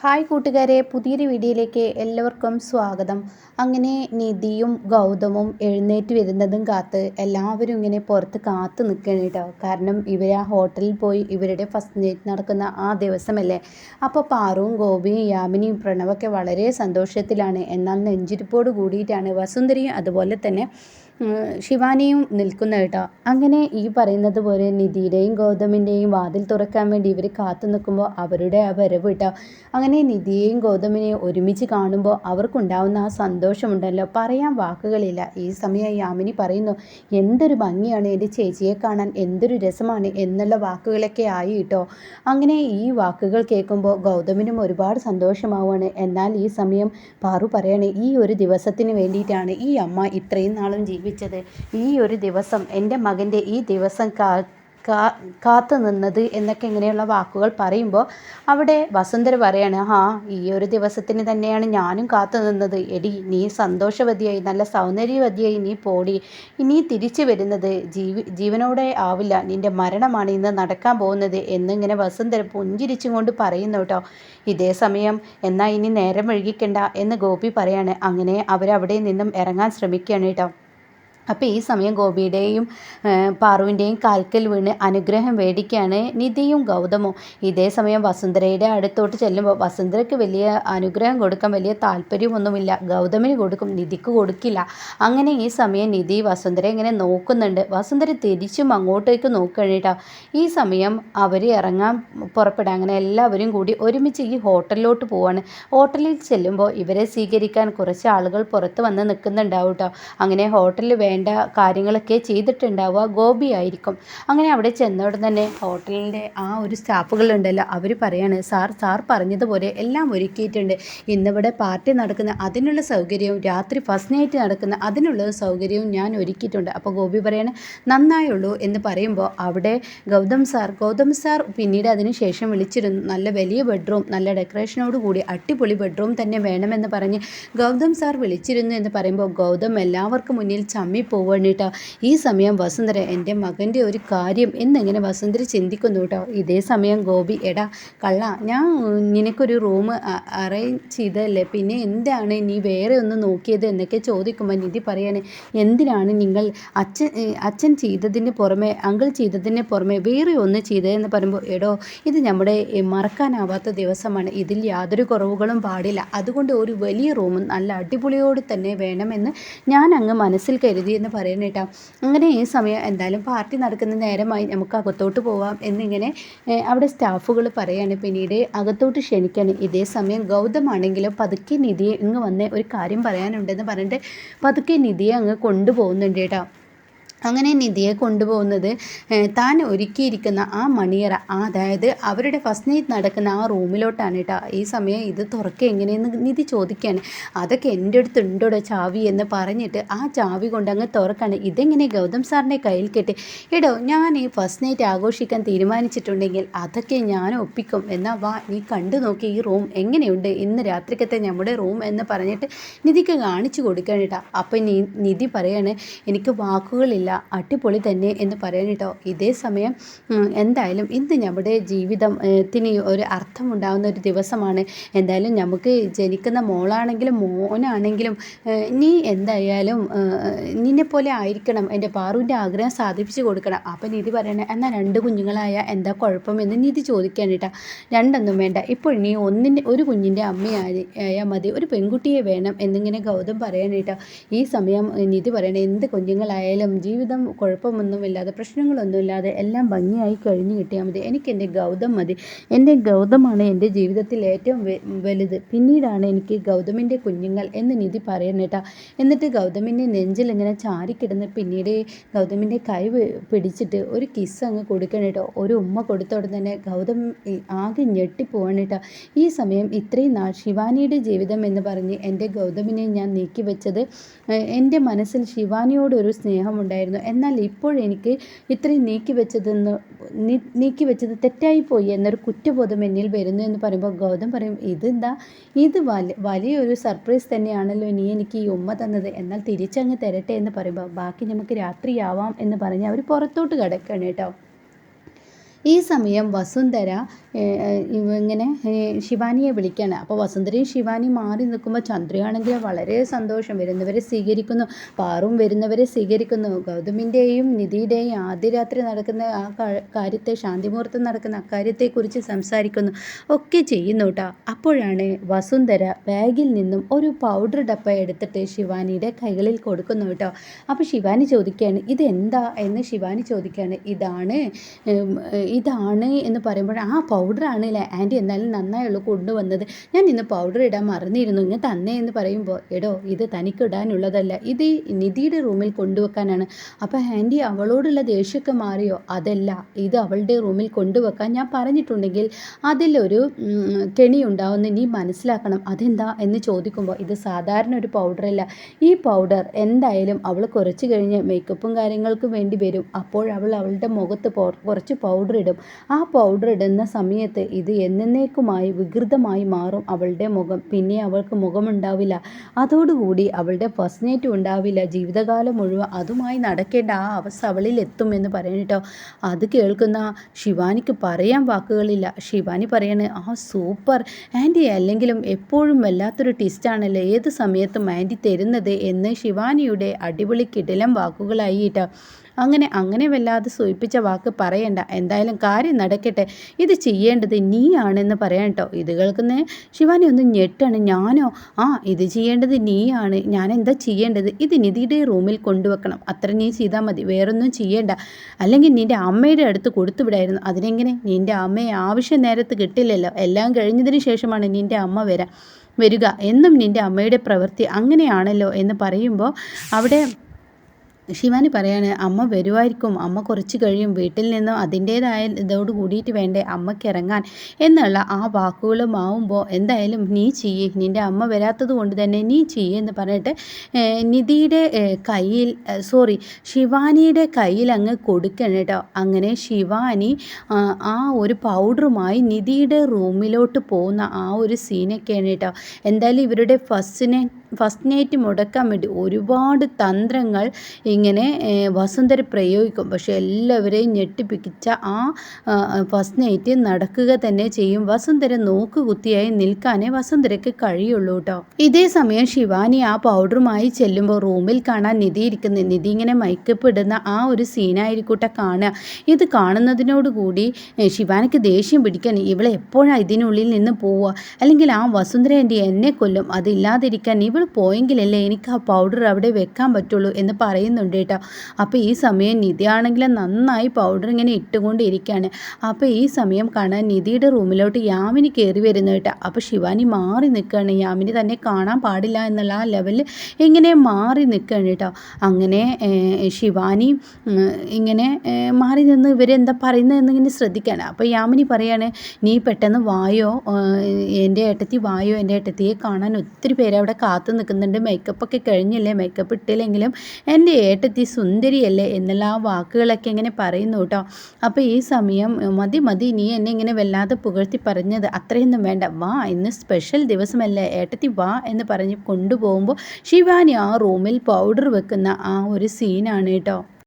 Hi കൂട്ടുകാരെ പുതിയൊരു വീഡിയോയിലേക്ക് എല്ലാവർക്കും സ്വാഗതം. അങ്ങനെ നിധിയും ഗൗതമും എഴുന്നേറ്റ് വരുന്നതും കാത്ത് എല്ലാവരും ഇങ്ങനെ പുറത്ത് കാത്തു നിൽക്കണം കേട്ടോ. കാരണം ഇവർ ആ ഹോട്ടലിൽ പോയി ഇവരുടെ ഫസ്റ്റ് നൈറ്റ് നടക്കുന്ന ആ ദിവസമല്ലേ? അപ്പോൾ പാറുവും ഗോപിയും യാമിനിയും പ്രണവൊക്കെ വളരെ സന്തോഷത്തിലാണ്. എന്നാൽ നെഞ്ചിരിപ്പോട് കൂടിയിട്ടാണ് വസുന്ധരയും അതുപോലെ തന്നെ ശിവാനിയും നിൽക്കുന്ന കേട്ടോ. അങ്ങനെ ഈ പറയുന്നത് പോലെ നിധിയുടെയും ഗൗതമിന്റെയും വാതിൽ തുറക്കാൻ വേണ്ടി ഇവർ കാത്തു നിൽക്കുമ്പോൾ അവരുടെ ആ വരവ് കേട്ടോ. അങ്ങനെ നിധിയെയും ഗൗതമിനെയും ഒരുമിച്ച് കാണുമ്പോൾ അവർക്കുണ്ടാവുന്ന ആ സന്തോഷമുണ്ടല്ലോ. പറയാൻ വാക്കുകളില്ല. ഈ സമയം യാമിനി പറയുന്നു എന്തൊരു ഭംഗിയാണ് എന്റെ ചേച്ചിയെ കാണാൻ. എന്തൊരു രസമാണ് എന്നുള്ള വാക്കുകളൊക്കെ ആയി കേട്ടോ. അങ്ങനെ ഈ വാക്കുകൾ കേൾക്കുമ്പോൾ ഗൗതമിനും ഒരുപാട് സന്തോഷമാവുകയാണ്. എന്നാൽ ഈ സമയം പാറു പറയണേ ഈ ഒരു ദിവസത്തിന് വേണ്ടിയിട്ടാണ് ഈ അമ്മ ഇത്രയും നാളും ജീവിച്ചത് ജീവിച്ചത്. ഈ ഒരു ദിവസം എന്റെ മകന്റെ ഈ ദിവസം കാ കാത്തു നിന്നത് എന്നൊക്കെ ഇങ്ങനെയുള്ള വാക്കുകൾ പറയുമ്പോൾ അവിടെ വസുന്ധര പറയാണ് ആ ഈ ഒരു ദിവസത്തിന് തന്നെയാണ് ഞാനും കാത്തു നിന്നത്. എടി നീ സന്തോഷവതിയായി നല്ല സൗന്ദര്യവതിയായി നീ പോടി. ഇനി തിരിച്ചു വരുന്നത് ജീവ ജീവനോടെ ആവില്ല. നിന്റെ മരണമാണ് ഇന്ന് നടക്കാൻ പോകുന്നത് എന്നിങ്ങനെ വസുന്ധര പുഞ്ചിരിച്ചും കൊണ്ട് പറയുന്നു കേട്ടോ. ഇതേ സമയം എന്നാൽ ഇനി നേരം വഴുകിക്കണ്ട എന്ന് ഗോപി പറയാണ്. അങ്ങനെ അവരവിടെ നിന്നും ഇറങ്ങാൻ ശ്രമിക്കുകയാണ് കേട്ടോ. അപ്പോൾ ഈ സമയം ഗോപിയുടെയും പാറുവിന്റെയും കാൽക്കൽ വീണ് അനുഗ്രഹം വേടിക്കുകയാണ് നിധിയും ഗൗതമും. ഇതേ സമയം വസുന്ധരയുടെ അടുത്തോട്ട് ചെല്ലുമ്പോൾ വസുന്ധരയ്ക്ക് വലിയ അനുഗ്രഹം കൊടുക്കാൻ വലിയ താല്പര്യമൊന്നുമില്ല. ഗൗതമിന് കൊടുക്കും നിധിക്ക് കൊടുക്കില്ല. അങ്ങനെ ഈ സമയം നിധി വസുന്ധര ഇങ്ങനെ നോക്കുന്നുണ്ട്. വസുന്ധര തിരിച്ചും അങ്ങോട്ടേക്ക് നോക്കുകയാണ് കേട്ടോ ഈ സമയം അവർ ഇറങ്ങാൻ പുറപ്പെടുക അങ്ങനെ എല്ലാവരും കൂടി ഒരുമിച്ച് ഈ ഹോട്ടലിലോട്ട് പോവാണ്. ഹോട്ടലിൽ ചെല്ലുമ്പോൾ ഇവരെ സ്വീകരിക്കാൻ കുറച്ച് ആളുകൾ പുറത്ത് വന്ന് നിൽക്കുന്നുണ്ടാവും കേട്ടോ അങ്ങനെ ഹോട്ടലിൽ വേണ്ട കാര്യങ്ങളൊക്കെ ചെയ്തിട്ടുണ്ടാവുക ഗോപി ആയിരിക്കും. അങ്ങനെ അവിടെ ചെന്നോടെ തന്നെ ഹോട്ടലിന്റെ ആ ഒരു സ്റ്റാഫുകളുണ്ടല്ലോ അവർ പറയാണ് സാർ സാർ പറഞ്ഞതുപോലെ എല്ലാം ഒരുക്കിയിട്ടുണ്ട്. ഇന്നിവിടെ പാർട്ടി നടക്കുന്ന അതിനുള്ള സൗകര്യവും രാത്രി ഫസ്റ്റ് നൈറ്റ് നടക്കുന്ന അതിനുള്ള സൗകര്യവും ഞാൻ ഒരുക്കിയിട്ടുണ്ട്. അപ്പോൾ ഗോപി പറയാണ് നന്നായുള്ളൂ എന്ന് പറയുമ്പോൾ അവിടെ ഗൗതം സാർ ഗൗതം സാർ പിന്നീട് അതിന് ശേഷം വിളിച്ചിരുന്നു നല്ല വലിയ ബെഡ്റൂം നല്ല ഡെക്കറേഷനോട് കൂടി അടിപൊളി ബെഡ്റൂം തന്നെ വേണമെന്ന് പറഞ്ഞ് ഗൗതം സാർ വിളിച്ചിരുന്നു എന്ന് പറയുമ്പോൾ ഗൗതം എല്ലാവർക്കും മുന്നിൽ ചമ്മി പോവാണ് കേട്ടോ ഈ സമയം വസുന്ധര എന്റെ മകന്റെ ഒരു കാര്യം എന്നിങ്ങനെ വസുന്ധര ചിന്തിക്കുന്നു കേട്ടോ ഇതേ സമയം ഗോപി എടാ കള്ള ഞാൻ നിനക്കൊരു റൂം അറേഞ്ച് ചെയ്തതല്ലേ? പിന്നെ എന്താണ് നീ വേറെ ഒന്ന് നോക്കിയത്? എന്നൊക്കെ ചോദിക്കുമ്പോൾ നിധി പറയാണ് എന്തിനാണ് നിങ്ങൾ അച്ഛൻ അച്ഛൻ ചെയ്തതിന് പുറമെ അങ്കിൾ ചെയ്തതിന് പുറമെ വേറെ ഒന്ന് ചെയ്തതെന്ന് പറയുമ്പോൾ എടോ ഇത് നമ്മുടെ മറക്കാനാവാത്ത ദിവസമാണ്. ഇതിൽ യാതൊരു കുറവുകളും പാടില്ല. അതുകൊണ്ട് ഒരു വലിയ റൂമും നല്ല അടിപൊളിയോട് തന്നെ വേണമെന്ന് ഞാൻ അങ്ങ് മനസ്സിൽ കരുതി എന്ന് പറയുന്നത് കേട്ടോ. അങ്ങനെ ഈ സമയം എന്തായാലും പാർട്ടി നടക്കുന്ന നേരമായി നമുക്ക് അകത്തോട്ട് പോവാം എന്നിങ്ങനെ അവിടെ സ്റ്റാഫുകൾ പറയാണ് പിന്നീട് അകത്തോട്ട് ക്ഷണിക്കാണ് ഇതേ സമയം ഗൗതമാണെങ്കിലും പതുക്കെ നിധിയെ ഇങ്ങ് വന്ന് ഒരു കാര്യം പറയാനുണ്ടെന്ന് പറഞ്ഞിട്ട് പതുക്കെ നിധിയെ അങ്ങ് കൊണ്ടുപോകുന്നുണ്ട് കേട്ടോ. അങ്ങനെ നിധിയെ കൊണ്ടുപോകുന്നത് താൻ ഒരുക്കിയിരിക്കുന്ന ആ മണിയറ അതായത് അവരുടെ ഫസ്റ്റ് നൈറ്റ് നടക്കുന്ന ആ റൂമിലോട്ടാണ് കേട്ടോ ഈ സമയം ഇത് തുറക്കുക എങ്ങനെയെന്ന് നിധി ചോദിക്കുകയാണ് അതൊക്കെ എന്റെ അടുത്ത് ഉണ്ടോടെ ചാവി എന്ന് പറഞ്ഞിട്ട് ആ ചാവി കൊണ്ട് അങ്ങ് തുറക്കാണ്. ഇതെങ്ങനെ ഗൗതം സാറിന്റെ കയ്യിൽ കെട്ടി? എടോ ഞാൻ ഈ ഫസ്റ്റ് നൈറ്റ് ആഘോഷിക്കാൻ തീരുമാനിച്ചിട്ടുണ്ടെങ്കിൽ അതൊക്കെ ഞാൻ ഒപ്പിക്കും. എന്നാൽ വാ നീ കണ്ടു നോക്കി ഈ റൂം എങ്ങനെയുണ്ട്? ഇന്ന് രാത്രിക്കത്തെ നമ്മുടെ റൂം എന്ന് പറഞ്ഞിട്ട് നിധിക്ക് കാണിച്ചു കൊടുക്കണം കേട്ടോ അപ്പം നിധി പറയാണ് എനിക്ക് വാക്കുകളില്ല. അടിപൊളി തന്നെ എന്ന് പറയാൻ കേട്ടോ. ഇതേ സമയം എന്തായാലും ഇന്ന് നമ്മുടെ ജീവിതത്തിന് ഒരു അർത്ഥമുണ്ടാകുന്ന ഒരു ദിവസമാണ്. എന്തായാലും നമുക്ക് ജനിക്കുന്ന മോളാണെങ്കിലും മോനാണെങ്കിലും നീ എന്തായാലും നിന്നെ പോലെ ആയിരിക്കണം. എന്റെ പാറുവിന്റെ ആഗ്രഹം സാധിപ്പിച്ച് കൊടുക്കണം. അപ്പം നിധി പറയണേ എന്നാൽ രണ്ട് കുഞ്ഞുങ്ങളായ എന്താ കുഴപ്പമെന്ന് നിധി ചോദിക്കാൻ കേട്ടോ. രണ്ടൊന്നും വേണ്ട. ഇപ്പോൾ നീ ഒന്നിന്റെ ഒരു കുഞ്ഞിന്റെ അമ്മയായ മതി. ഒരു പെൺകുട്ടിയെ വേണം എന്നിങ്ങനെ ഗൗതം പറയാൻ കേട്ടോ. ഈ സമയം നിധി പറയണേ എന്ത് കുഞ്ഞുങ്ങളായാലും ജീവിതം കുഴപ്പമൊന്നുമില്ലാതെ പ്രശ്നങ്ങളൊന്നുമില്ലാതെ എല്ലാം ഭംഗിയായി കഴിഞ്ഞു കിട്ടിയാൽ മതി. എനിക്കെന്റെ ഗൗതം മതി. എന്റെ ഗൗതമാണ് എന്റെ ജീവിതത്തിൽ ഏറ്റവും വലുത്. പിന്നീടാണ് എനിക്ക് ഗൗതമിന്റെ കുഞ്ഞുങ്ങൾ എന്ന് നിധി പറയണേട്ടാ എന്നിട്ട് ഗൗതമിന്റെ നെഞ്ചിൽ ഇങ്ങനെ ചാരിക്കിടന്ന് പിന്നീട് ഗൗതമിന്റെ കൈ പിടിച്ചിട്ട് ഒരു കിസ് അങ്ങ് കൊടുക്കണേട്ടോ ഒരു ഉമ്മ കൊടുത്തോടെ തന്നെ ഗൗതം ആകെ ഞെട്ടിപ്പോവാണ് കേട്ടോ ഈ സമയം ഇത്രയും നാൾ ശിവാനിയുടെ ജീവിതം എന്ന് പറഞ്ഞ് എന്റെ ഗൗതമിനെ ഞാൻ നീക്കി വെച്ചത് എന്റെ മനസ്സിൽ ശിവാനിയോടൊരു സ്നേഹമുണ്ടായിരുന്നു. എന്നാൽ ഇപ്പോഴെനിക്ക് ഇത്രയും നീക്കി വെച്ചതെന്ന് നീക്കി വെച്ചത് തെറ്റായിപ്പോയി എന്നൊരു കുറ്റബോധം എന്നിൽ വരുന്നു എന്ന് പറയുമ്പോൾ ഗൗതം പറയും ഇതെന്താ? ഇത് വലിയ വലിയൊരു സർപ്രൈസ് തന്നെയാണല്ലോ നീ എനിക്ക് ഈ ഉമ്മ തന്നത്. എന്നാൽ തിരിച്ചങ്ങ് തരട്ടെ എന്ന് പറയുമ്പോൾ ബാക്കി നമുക്ക് രാത്രിയാവാം എന്ന് പറഞ്ഞ് അവർ പുറത്തോട്ട് കിടക്കണം കേട്ടോ. ഈ സമയം വസുന്ധര ഇങ്ങനെ ശിവാനിയെ വിളിക്കുകയാണ് അപ്പോൾ വസുന്ധരയും ശിവാനി മാറി നിൽക്കുമ്പോൾ ചന്ദ്രയാണെങ്കിൽ വളരെ സന്തോഷം. വരുന്നവരെ സ്വീകരിക്കുന്നു. പാറും വരുന്നവരെ സ്വീകരിക്കുന്നു. ഗൗതമിന്റെയും നിധിയുടെയും ആദ്യ രാത്രി നടക്കുന്ന ആ കാര്യത്തെ ശാന്തിമുഹൂർത്തം നടക്കുന്ന അക്കാര്യത്തെക്കുറിച്ച് സംസാരിക്കുന്നു. ഒക്കെ ചെയ്യുന്നു കേട്ടോ അപ്പോഴാണ് വസുന്ധര ബാഗിൽ നിന്നും ഒരു പൗഡർ ഡപ്പ എടുത്തിട്ട് ശിവാനിയുടെ കൈകളിൽ കൊടുക്കുന്നു കേട്ടോ അപ്പോൾ ശിവാനി ചോദിക്കുകയാണ് ഇതെന്താ? എന്ന് ശിവാനി ചോദിക്കുകയാണ് ഇതാണ് ഇതാണ് എന്ന് പറയുമ്പോൾ ആ പൗഡറാണ് അല്ലേ ആന്റി എന്നാലും നന്നായുള്ളൂ കൊണ്ടുവന്നത്. ഞാൻ ഇന്ന് പൗഡർ ഇടാൻ മറന്നിരുന്നു. ഇങ്ങനെ തന്നെ എന്ന് പറയുമ്പോൾ എടോ ഇത് തനിക്ക് ഇടാനുള്ളതല്ല. ഇത് നിധിയുടെ റൂമിൽ കൊണ്ടുവെക്കാനാണ്. അപ്പോൾ ആന്റി അവളോടുള്ള ദേഷ്യമൊക്കെ മാറിയോ? അതല്ല. ഇത് അവളുടെ റൂമിൽ കൊണ്ടുവെക്കാൻ ഞാൻ പറഞ്ഞിട്ടുണ്ടെങ്കിൽ അതിലൊരു കെണി ഉണ്ടാവുമെന്ന് നീ മനസ്സിലാക്കണം. അതെന്താ എന്ന് ചോദിക്കുമ്പോൾ ഇത് സാധാരണ ഒരു പൗഡറല്ല. ഈ പൗഡർ എന്തായാലും അവൾ കുറച്ച് കഴിഞ്ഞ് മേക്കപ്പും കാര്യങ്ങൾക്കും വേണ്ടി വരും. അപ്പോൾ അവൾ അവളുടെ മുഖത്ത് കുറച്ച് പൗഡർ ഇടും ആ പൗഡർ ഇടുന്ന സമയത്ത് ഇത് എന്നേക്കുമായി വികൃതമായി മാറും അവളുടെ മുഖം. പിന്നെ അവൾക്ക് മുഖമുണ്ടാവില്ല. അതോടുകൂടി അവളുടെ ഫസ്റ്റ് ഉണ്ടാവില്ല. ജീവിതകാലം മുഴുവൻ അതുമായി നടക്കേണ്ട ആ അവസ്ഥ അവളിൽ എത്തുമെന്ന് പറയണിട്ടോ അത് കേൾക്കുന്ന ശിവാനിക്ക് പറയാൻ വാക്കുകളില്ല. ശിവാനി പറയണേ ആ സൂപ്പർ. ആന്റി അല്ലെങ്കിലും എപ്പോഴും വല്ലാത്തൊരു ടിസ്റ്റാണല്ലോ ഏത് സമയത്തും ആന്റി തരുന്നത്? എന്ന് ശിവാനിയുടെ അടിപൊളി കിടിലം വാക്കുകളായിട്ടോ അങ്ങനെ അങ്ങനെ വല്ലാതെ സൂചിപ്പിച്ച വാക്ക് പറയണ്ട. എന്തായാലും കാര്യം നടക്കട്ടെ. ഇത് ചെയ്യേണ്ടത് നീയാണെന്ന് പറയാം കേട്ടോ ഇത് കേൾക്കുന്ന ശിവാനി ഒന്ന് ഞെട്ടാണ്. ഞാനോ? ആ ഇത് ചെയ്യേണ്ടത് നീയാണ്. ഞാൻ എന്താ ചെയ്യേണ്ടത്? ഇത് നിധിയുടെ റൂമിൽ കൊണ്ടുവെക്കണം. അത്ര നീ ചെയ്താൽ മതി. വേറൊന്നും ചെയ്യേണ്ട. അല്ലെങ്കിൽ നിന്റെ അമ്മയുടെ അടുത്ത് കൊടുത്തുവിടായിരുന്നു അതിനെങ്ങനെ? നിന്റെ അമ്മയെ ആവശ്യ നേരത്ത് കിട്ടില്ലല്ലോ. എല്ലാം കഴിഞ്ഞതിന് ശേഷമാണ് നിന്റെ അമ്മ വരാം വരിക. എന്നും നിന്റെ അമ്മയുടെ പ്രവൃത്തി അങ്ങനെയാണല്ലോ എന്ന് പറയുമ്പോൾ അവിടെ ശിവാനി പറയാണ് അമ്മ വരുമായിരിക്കും അമ്മ കുറച്ച് കഴിയും. വീട്ടിൽ നിന്നും അതിന്റേതായ ഇതോട് കൂടിയിട്ട് വേണ്ടേ അമ്മയ്ക്ക് ഇറങ്ങാൻ. എന്നുള്ള ആ വാക്കുകളും ആവുമ്പോൾ എന്തായാലും നീ ചെയ്യേ. നിന്റെ അമ്മ വരാത്തത് കൊണ്ട് തന്നെ നീ ചെയ്യേ എന്ന് പറഞ്ഞിട്ട് നിധിയുടെ കയ്യിൽ സോറി ശിവാനിയുടെ കയ്യിൽ അങ്ങ് കൊടുക്കണം കേട്ടോ. അങ്ങനെ ശിവാനി ആ ഒരു പൗഡറുമായി നിധിയുടെ റൂമിലോട്ട് പോകുന്ന ആ ഒരു സീനൊക്കെയാണ് കേട്ടോ. എന്തായാലും ഇവരുടെ ഫസ്റ്റിനെ ഫസ്റ്റ് നൈറ്റ് മുടക്കാൻ വേണ്ടി ഒരുപാട് തന്ത്രങ്ങൾ ഇങ്ങനെ വസുന്ധര പ്രയോഗിക്കും. പക്ഷെ എല്ലാവരെയും ഞെട്ടിപ്പിക്കിച്ച ആ ഫസ്റ്റ് നൈറ്റ് നടക്കുക തന്നെ ചെയ്യും. വസുന്ധര നോക്കുകുത്തിയായി നിൽക്കാനേ വസുന്ധരയ്ക്ക് കഴിയുള്ളൂ കേട്ടോ ഇതേ സമയം ശിവാനി ആ പൗഡറുമായി ചെല്ലുമ്പോൾ റൂമിൽ കാണാൻ നിധി ഇരിക്കുന്നത് നിധി ഇങ്ങനെ മൈക്കപ്പ് ഇടുന്ന ആ ഒരു സീനായിരിക്കൂട്ടെ കാണുക. ഇത് കാണുന്നതിനോടുകൂടി ശിവാനിക്ക് ദേഷ്യം പിടിക്കാൻ ഇവളെ എപ്പോഴാണ് ഇതിനുള്ളിൽ നിന്ന് പോവുക? അല്ലെങ്കിൽ ആ വസുന്ധര എന്റെ എന്നെ കൊല്ലും. അതില്ലാതിരിക്കാൻ ഇവൾ പോയെങ്കിലല്ലേ എനിക്ക് ആ പൗഡർ അവിടെ വെക്കാൻ പറ്റുള്ളൂ എന്ന് പറയുന്നുണ്ട് കേട്ടോ. അപ്പോൾ ഈ സമയം നിധിയാണെങ്കിൽ നന്നായി പൗഡർ ഇങ്ങനെ ഇട്ടുകൊണ്ടിരിക്കുകയാണ്. അപ്പോൾ ഈ സമയം കാണാൻ നിധിയുടെ റൂമിലോട്ട് യാമിനി കയറി വരുന്നു കേട്ടോ. അപ്പോൾ ശിവാനി മാറി നിൽക്കുകയാണ്. യാമിനി തന്നെ കാണാൻ പാടില്ല എന്നുള്ള ആ ലെവലിൽ ഇങ്ങനെ മാറി നിൽക്കുകയാണ് കേട്ടോ. അങ്ങനെ ശിവാനി ഇങ്ങനെ മാറി നിന്ന് ഇവരെന്താ പറയുന്നതെന്ന് ഇങ്ങനെ ശ്രദ്ധിക്കുകയാണ്. അപ്പോൾ യാമിനി പറയാണ് നീ പെട്ടെന്ന് വായോ? എന്റെ ഏട്ടത്തി വായോ? എന്റെ ഏട്ടത്തിയെ കാണാൻ ഒത്തിരി പേര് അവിടെ കാത്തു നിൽക്കുന്നുണ്ട്. മേക്കപ്പൊക്കെ കഴിഞ്ഞില്ലേ? മേക്കപ്പ് ഇട്ടില്ലെങ്കിലും എന്റെ ഏട്ടത്തി സുന്ദരിയല്ലേ എന്നുള്ള ആ വാക്കുകളൊക്കെ ഇങ്ങനെ പറയുന്നു കേട്ടോ. അപ്പോൾ ഈ സമയം മതി മതി നീ എന്നെ ഇങ്ങനെ വല്ലാതെ പുകഴ്ത്തി പറഞ്ഞത് അത്രയൊന്നും വേണ്ട. വാ ഇന്ന് സ്പെഷ്യൽ ദിവസമല്ലേ. ഏട്ടത്തി വാ എന്ന് പറഞ്ഞ് കൊണ്ടുപോകുമ്പോൾ ശിവാനി ആ റൂമിൽ പൗഡർ വെക്കുന്ന ആ ഒരു സീനാണ് കേട്ടോ.